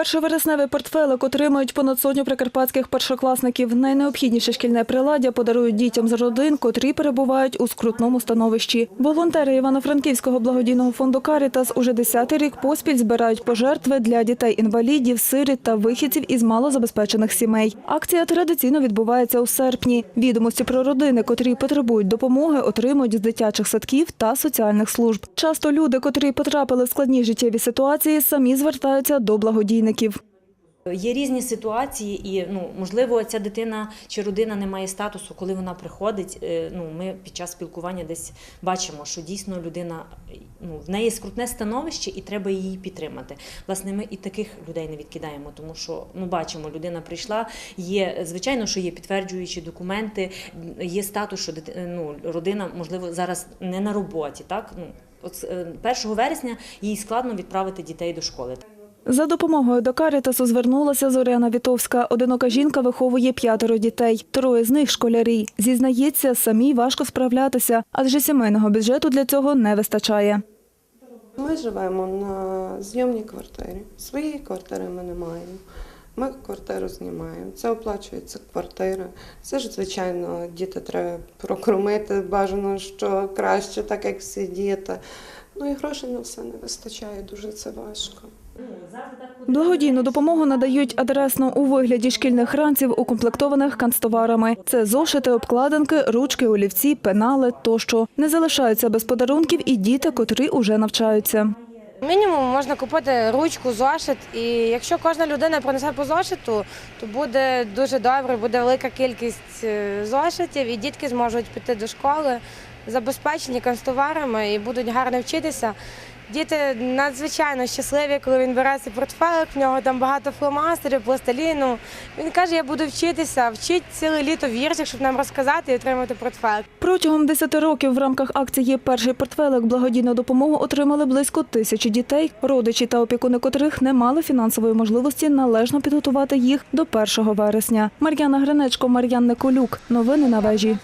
Перший вересневий портфелик отримають понад сотню прикарпатських першокласників. Найнеобхідніше шкільне приладдя подарують дітям з родин, котрі перебувають у скрутному становищі. Волонтери Івано-Франківського благодійного фонду «Карітас» уже десятий рік поспіль збирають пожертви для дітей-інвалідів, сиріт та вихідців із малозабезпечених сімей. Акція традиційно відбувається у серпні. Відомості про родини, котрі потребують допомоги, отримують з дитячих садків та соціальних служб. Часто люди, котрі потрапили в складні життєві ситуації, самі звертаються до благодійників. Є різні ситуації, і ну можливо, ця дитина чи родина не має статусу, коли вона приходить. е, Ну ми під час спілкування десь бачимо, що дійсно людина ну в неї скрутне становище, і треба її підтримати. Власне, ми і таких людей не відкидаємо, тому що ну бачимо, людина прийшла. Є звичайно, що є підтверджуючі документи, є статус, що дити- ну родина можливо зараз не на роботі. Так ну от е, 1 вересня їй складно відправити дітей до школи. За допомогою до Карітасу звернулася Зоряна Вітовська. Одинока жінка виховує п'ятеро дітей. Троє з них школярі. Зізнається, самій важко справлятися, адже сімейного бюджету для цього не вистачає. Ми живемо на зйомній квартирі. Своєї квартири ми не маємо. Ми квартиру знімаємо. Це оплачується квартира. Це ж, звичайно, діти треба прокормити. Бажано, що краще, так як всі діти. Ну і грошей на все не вистачає, дуже це важко. Благодійну допомогу надають адресно у вигляді шкільних ранців, укомплектованих канцтоварами. Це зошити, обкладинки, ручки, олівці, пенали тощо. Не залишаються без подарунків і діти, котрі уже навчаються. Мінімум можна купити ручку, зошит, і якщо кожна людина принесе по зошиту, то буде дуже добре, буде велика кількість е, зошитів, і дітки зможуть піти до школи, забезпечені канцтоварами і будуть гарно вчитися. Діти надзвичайно щасливі, коли він бере цей портфелик, в нього там багато фломастерів, пластиліну. Він каже, я буду вчитися, вчить ціле літо віршик, щоб нам розказати і отримати портфелик. Протягом 10 років в рамках акції Перший портфелик благодійну допомогу отримали близько тисячі дітей, родичі та опікуни котрих не мали фінансової можливості належно підготувати їх до 1 вересня. Мар'яна Гринечко, Мар'ян Николюк. Новини на вежі.